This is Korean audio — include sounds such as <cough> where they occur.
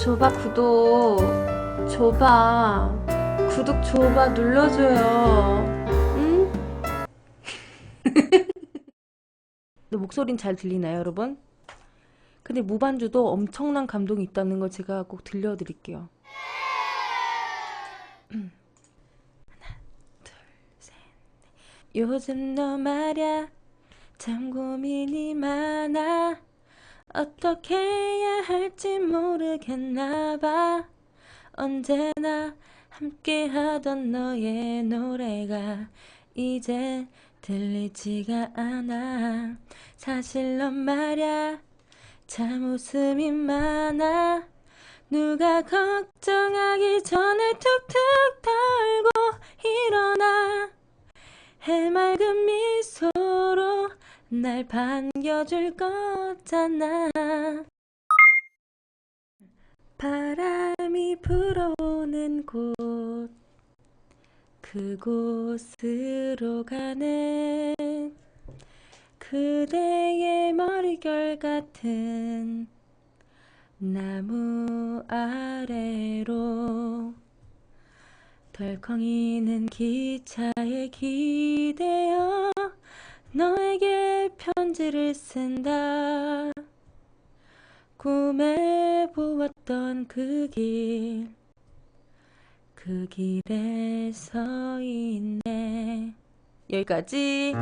줘봐 구독. 줘봐. 구독 줘봐 눌러줘요. 응? <laughs> 내 목소리는 잘 들리나요 여러분? 근데 무반주도 엄청난 감동이 있다는 걸 제가 꼭 들려드릴게요. <clears throat> 하나 둘셋 요즘 너 말야 참 고민이 많아 어떻게 해야 할지 모르겠나 봐. 언제나 함께 하던 너의 노래가 이제 들리지가 않아. 사실 넌 말야 참 웃음이 많아. 누가 걱정하기 전에 툭툭 털고 일어나. 해맑은 미소로 날 반겨줄 거잖아 바람이 불어오는 곳 그곳으로 가는 그대의 머릿결 같은 나무 아래로 덜컹이는 기차에 기대어 너에게 편지를 쓴다 꿈에 보았던 그 길, 그 길에 서 있네. 여기까지.